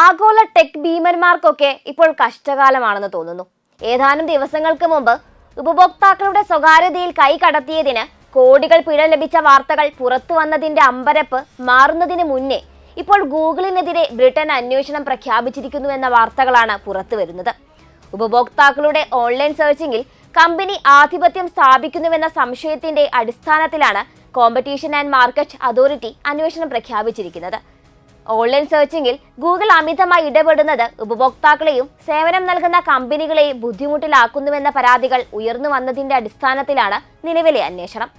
ആഗോള ടെക് ഭീമന്മാർക്കൊക്കെ ഇപ്പോൾ കഷ്ടകാലമാണെന്ന് തോന്നുന്നു. ഏതാനും ദിവസങ്ങൾക്ക് മുമ്പ് ഉപഭോക്താക്കളുടെ സ്വകാര്യതയിൽ കൈ കടത്തിയതിന് കോടികൾ പിഴ ലഭിച്ച വാർത്തകൾ പുറത്തു വന്നതിന്റെ അമ്പരപ്പ് മാറുന്നതിന് മുന്നേ ഇപ്പോൾ ഗൂഗിളിനെതിരെ ബ്രിട്ടൻ അന്വേഷണം പ്രഖ്യാപിച്ചിരിക്കുന്നു എന്ന വാർത്തകളാണ് പുറത്തു വരുന്നത്. ഉപഭോക്താക്കളുടെ ഓൺലൈൻ സെർച്ചിങ്ങിൽ കമ്പനി ആധിപത്യം സ്ഥാപിക്കുന്നുവെന്ന സംശയത്തിന്റെ അടിസ്ഥാനത്തിലാണ് കോമ്പറ്റീഷൻ ആൻഡ് മാർക്കറ്റ് അതോറിറ്റി അന്വേഷണം പ്രഖ്യാപിച്ചിരിക്കുന്നത്. ഓൺലൈൻ സെർച്ചിങ്ങിൽ ഗൂഗിൾ അമിതമായി ഇടപെടുന്നത് ഉപഭോക്താക്കളെയും സേവനം നൽകുന്ന കമ്പനികളെയും ബുദ്ധിമുട്ടിലാക്കുന്നുവെന്ന പരാതികൾ ഉയർന്നു വന്നതിന്റെ അടിസ്ഥാനത്തിലാണ് നിലവിലെ അന്വേഷണം.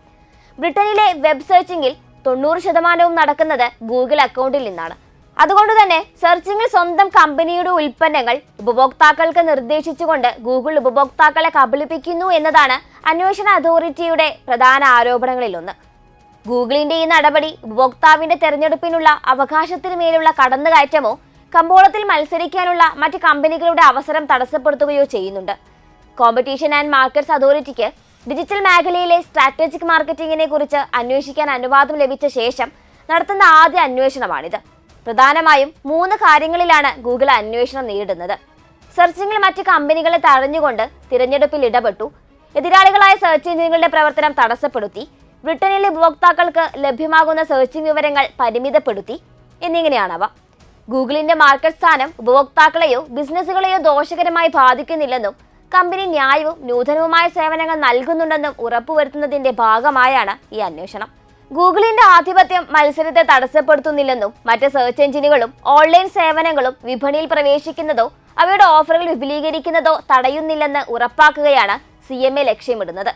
ബ്രിട്ടനിലെ വെബ് സെർച്ചിങ്ങിൽ തൊണ്ണൂറ് ശതമാനവും നടക്കുന്നത് ഗൂഗിൾ അക്കൗണ്ടിൽ നിന്നാണ്. അതുകൊണ്ട് തന്നെ സെർച്ചിങ്ങിൽ സ്വന്തം കമ്പനിയുടെ ഉൽപ്പന്നങ്ങൾ ഉപഭോക്താക്കൾക്ക് നിർദ്ദേശിച്ചുകൊണ്ട് ഗൂഗിൾ ഉപഭോക്താക്കളെ കബളിപ്പിക്കുന്നു എന്നതാണ് അന്വേഷണ അതോറിറ്റിയുടെ പ്രധാന ആരോപണങ്ങളിലൊന്ന്. ഗൂഗിളിന്റെ ഈ നടപടി ഉപഭോക്താവിന്റെ തെരഞ്ഞെടുപ്പിനുള്ള അവകാശത്തിന് മേലുള്ള കടന്നുകയറ്റമോ കമ്പോളത്തിൽ മത്സരിക്കാനുള്ള മറ്റ് കമ്പനികളുടെ അവസരം തടസ്സപ്പെടുത്തുകയോ ചെയ്യുന്നുണ്ട്. കോമ്പറ്റീഷൻ ആൻഡ് മാർക്കറ്റ്സ് അതോറിറ്റിക്ക് ഡിജിറ്റൽ മേഖലയിലെ സ്ട്രാറ്റജിക് മാർക്കറ്റിംഗിനെ കുറിച്ച് അന്വേഷിക്കാൻ അനുവാദം ലഭിച്ച ശേഷം നടത്തുന്ന ആദ്യ അന്വേഷണമാണിത്. പ്രധാനമായും മൂന്ന് കാര്യങ്ങളിലാണ് ഗൂഗിൾ അന്വേഷണം നേരിടുന്നത്. സെർച്ചിങ്ങിൽ മറ്റ് കമ്പനികളെ തഴഞ്ഞുകൊണ്ട് തിരഞ്ഞെടുപ്പിൽ ഇടപെട്ടു. എതിരാളികളായ സെർച്ച് എഞ്ചിനുകളുടെ പ്രവർത്തനം തടസ്സപ്പെടുത്തി. ബ്രിട്ടനിലെ ഉപഭോക്താക്കൾക്ക് ലഭ്യമാകുന്ന സെർച്ചിങ് വിവരങ്ങൾ പരിമിതപ്പെടുത്തി. എന്നിങ്ങനെയാണവ. ഗൂഗിളിന്റെ മാർക്കറ്റ് സ്ഥാനം ഉപഭോക്താക്കളെയോ ബിസിനസ്സുകളെയോ ദോഷകരമായി ബാധിക്കുന്നില്ലെന്നും കമ്പനി ന്യായവും നൂതനവുമായ സേവനങ്ങൾ നൽകുന്നുണ്ടെന്നും ഉറപ്പുവരുത്തുന്നതിന്റെ ഭാഗമായാണ് ഈ അന്വേഷണം. ഗൂഗിളിന്റെ ആധിപത്യം മത്സരത്തെ തടസ്സപ്പെടുത്തുന്നില്ലെന്നും മറ്റ് സെർച്ച് എഞ്ചിനുകളും ഓൺലൈൻ സേവനങ്ങളും വിപണിയിൽ പ്രവേശിക്കുന്നതോ അവയുടെ ഓഫറുകൾ വിപുലീകരിക്കുന്നതോ തടയുന്നില്ലെന്ന് ഉറപ്പാക്കുകയാണ് സി എം എ ലക്ഷ്യമിടുന്നത്.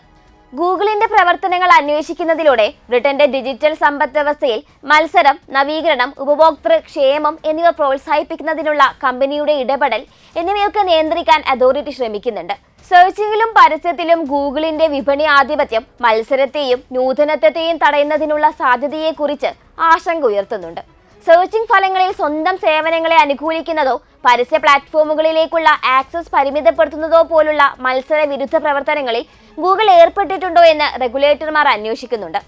ഗൂഗിളിന്റെ പ്രവർത്തനങ്ങൾ അന്വേഷിക്കുന്നതിലൂടെ ബ്രിട്ടന്റെ ഡിജിറ്റൽ സമ്പദ് വ്യവസ്ഥയിൽ മത്സരം നവീകരണം ഉപഭോക്തൃ ക്ഷേമം എന്നിവ പ്രോത്സാഹിപ്പിക്കുന്നതിനുള്ള കമ്പനിയുടെ ഇടപെടൽ എന്നിവയൊക്കെ നിയന്ത്രിക്കാൻ അതോറിറ്റി ശ്രമിക്കുന്നുണ്ട്. സെർച്ചിങ്ങിലും പരസ്യത്തിലും ഗൂഗിളിന്റെ വിപണി ആധിപത്യം മത്സരത്തെയും നൂതനത്വത്തെയും തടയുന്നതിനുള്ള സാധ്യതയെക്കുറിച്ച് ആശങ്ക ഉയർത്തുന്നുണ്ട്. സെർച്ചിംഗ് ഫലങ്ങളിൽ സ്വന്തം സേവനങ്ങളെ അനുകൂലിക്കുന്നതോ പരസ്യ പ്ലാറ്റ്ഫോമുകളിലേക്കുള്ള ആക്സസ് പരിമിതപ്പെടുത്തുന്നതോ പോലുള്ള മത്സര വിരുദ്ധ പ്രവർത്തനങ്ങളിൽ ഗൂഗിൾ ഏർപ്പെട്ടിട്ടുണ്ടോ എന്ന് റെഗുലേറ്റർമാർ അന്വേഷിക്കുന്നുണ്ട്.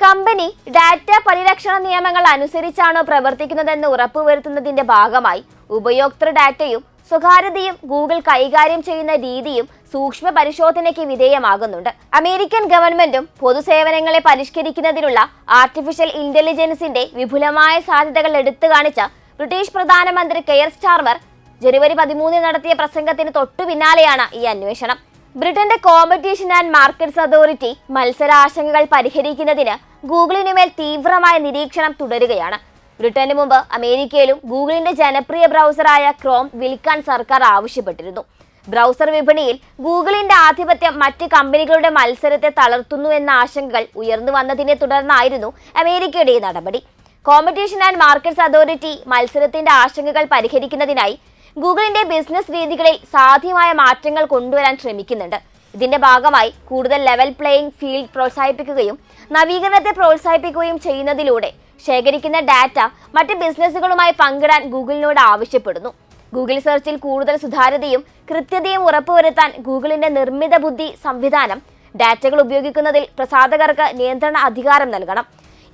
കമ്പനി ഡാറ്റ പരിരക്ഷണ നിയമങ്ങൾ അനുസരിച്ചാണോ പ്രവർത്തിക്കുന്നതെന്ന് ഉറപ്പുവരുത്തുന്നതിന്റെ ഭാഗമായി ഉപയോക്തൃ ഡാറ്റയും സ്വകാര്യതയും ഗൂഗിൾ കൈകാര്യം ചെയ്യുന്ന രീതിയും സൂക്ഷ്മ പരിശോധനയ്ക്ക് വിധേയമാകുന്നുണ്ട്. അമേരിക്കൻ ഗവൺമെന്റും പൊതുസേവനങ്ങളെ പരിഷ്കരിക്കുന്നതിനുള്ള ആർട്ടിഫിഷ്യൽ ഇന്റലിജൻസിന്റെ വിപുലമായ സാധ്യതകൾ എടുത്തു കാണിച്ച ബ്രിട്ടീഷ് പ്രധാനമന്ത്രി കെയർ സ്റ്റാർമർ ജനുവരി പതിമൂന്നിന് നടത്തിയ പ്രസംഗത്തിന് തൊട്ടു പിന്നാലെയാണ് ഈ അന്വേഷണം. ബ്രിട്ടന്റെ കോമ്പറ്റീഷൻ ആൻഡ് മാർക്കറ്റ്സ് അതോറിറ്റി മത്സരാശങ്കകൾ പരിഹരിക്കുന്നതിന് ഗൂഗിളിനുമേൽ തീവ്രമായ നിരീക്ഷണം തുടരുകയാണ്. ബ്രിട്ടന് മുമ്പ് അമേരിക്കയിലും ഗൂഗിളിന്റെ ജനപ്രിയ ബ്രൗസറായ ക്രോം വിൽക്കാൻ സർക്കാർ ആവശ്യപ്പെട്ടിരുന്നു. ബ്രൗസർ വിപണിയിൽ ഗൂഗിളിന്റെ ആധിപത്യം മറ്റ് കമ്പനികളുടെ മത്സരത്തെ തളർത്തുന്നു എന്ന ആശങ്കകൾ ഉയർന്നു വന്നതിനെ തുടർന്നായിരുന്നു അമേരിക്കയുടെ നടപടി. കോമ്പറ്റീഷൻ ആൻഡ് മാർക്കറ്റ്സ് അതോറിറ്റി മത്സരത്തിന്റെ ആശങ്കകൾ പരിഹരിക്കുന്നതിനായി ഗൂഗിളിന്റെ ബിസിനസ് രീതികളിൽ സാധ്യമായ മാറ്റങ്ങൾ കൊണ്ടുവരാൻ ശ്രമിക്കുന്നുണ്ട്. ഇതിന്റെ ഭാഗമായി കൂടുതൽ ലെവൽ പ്ലേയിംഗ് ഫീൽഡ് പ്രോത്സാഹിപ്പിക്കുകയും നവീകരണത്തെ പ്രോത്സാഹിപ്പിക്കുകയും ചെയ്യുന്നതിലൂടെ ശേഖരിക്കുന്ന ഡാറ്റ മറ്റ് ബിസിനസ്സുകളുമായി പങ്കിടാൻ ഗൂഗിളിനോട് ആവശ്യപ്പെടുന്നു. ഗൂഗിൾ സെർച്ചിൽ കൂടുതൽ സുതാര്യതയും കൃത്യതയും ഉറപ്പുവരുത്താൻ ഗൂഗിളിന്റെ നിർമ്മിത ബുദ്ധി സംവിധാനം ഡാറ്റകൾ ഉപയോഗിക്കുന്നതിൽ പ്രസാധകർക്ക് നിയന്ത്രണ അധികാരം നൽകണം.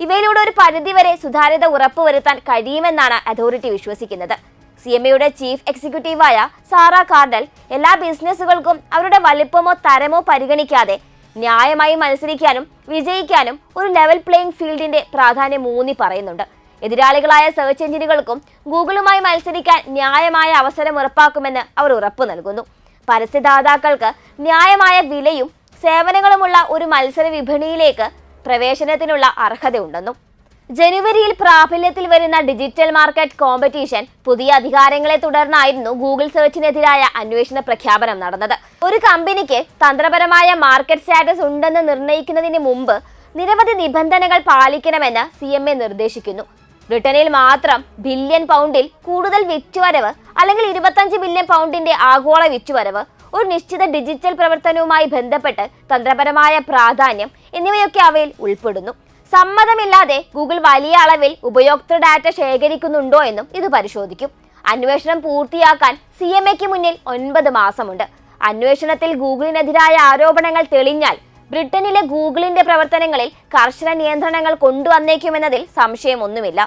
ഇവയിലൂടെ ഒരു പരിധിവരെ സുതാര്യത ഉറപ്പുവരുത്താൻ കഴിയുമെന്നാണ് അതോറിറ്റി വിശ്വസിക്കുന്നത്. സി എം എയുടെ ചീഫ് എക്സിക്യൂട്ടീവായ സാറ കാർഡൽ എല്ലാ ബിസിനസ്സുകൾക്കും അവരുടെ വലിപ്പമോ തരമോ പരിഗണിക്കാതെ ന്യായമായി മത്സരിക്കാനും വിജയിക്കാനും ഒരു ലെവൽ പ്ലേയിങ് ഫീൽഡിന്റെ പ്രാധാന്യം മൂന്നി പറയുന്നുണ്ട്. എതിരാളികളായ സെർച്ച് എഞ്ചിനുകൾക്കും ഗൂഗിളുമായി മത്സരിക്കാൻ ന്യായമായ അവസരം ഉറപ്പാക്കുമെന്ന് അവർ ഉറപ്പു നൽകുന്നു. പരസ്യദാതാക്കൾക്ക് ന്യായമായ വിലയും സേവനങ്ങളുമുള്ള ഒരു മത്സര വിപണിയിലേക്ക് പ്രവേശനത്തിനുള്ള അർഹതയുണ്ടെന്നും ജനുവരിയിൽ പ്രാബല്യത്തിൽ വരുന്ന ഡിജിറ്റൽ മാർക്കറ്റ് കോമ്പറ്റീഷൻ പുതിയ അധികാരങ്ങളെ തുടർന്നായിരുന്നു ഗൂഗിൾ സെർച്ചിനെതിരായ അന്വേഷണ പ്രഖ്യാപനം നടന്നത്. ഒരു കമ്പനിക്ക് തന്ത്രപരമായ മാർക്കറ്റ് സ്റ്റാറ്റസ് ഉണ്ടെന്ന് നിർണയിക്കുന്നതിന് മുമ്പ് നിരവധി നിബന്ധനകൾ പാലിക്കണമെന്ന് സി എം എ നിർദ്ദേശിക്കുന്നു. ബ്രിട്ടനിൽ മാത്രം ബില്യൺ പൗണ്ടിൽ കൂടുതൽ വിറ്റുവരവ് അല്ലെങ്കിൽ ഇരുപത്തഞ്ച് ബില്യൺ പൗണ്ടിന്റെ ആഗോള വിറ്റുവരവ് ഒരു നിശ്ചിത ഡിജിറ്റൽ പ്രവർത്തനവുമായി ബന്ധപ്പെട്ട് തന്ത്രപരമായ പ്രാധാന്യം എന്നിവയൊക്കെ അവയിൽ ഉൾപ്പെടുന്നു. സമ്മതമില്ലാതെ ഗൂഗിൾ വലിയ അളവിൽ ഉപയോക്തൃ ഡാറ്റ ശേഖരിക്കുന്നുണ്ടോ എന്നും ഇത് പരിശോധിക്കും. അന്വേഷണം പൂർത്തിയാക്കാൻ സി എം എക്ക് മുന്നിൽ ഒൻപത് മാസമുണ്ട്. അന്വേഷണത്തിൽ ഗൂഗിളിനെതിരായ ആരോപണങ്ങൾ തെളിഞ്ഞാൽ ബ്രിട്ടനിലെ ഗൂഗിളിന്റെ പ്രവർത്തനങ്ങളിൽ കർശന നിയന്ത്രണങ്ങൾ കൊണ്ടുവന്നേക്കുമെന്നതിൽ സംശയമൊന്നുമില്ല.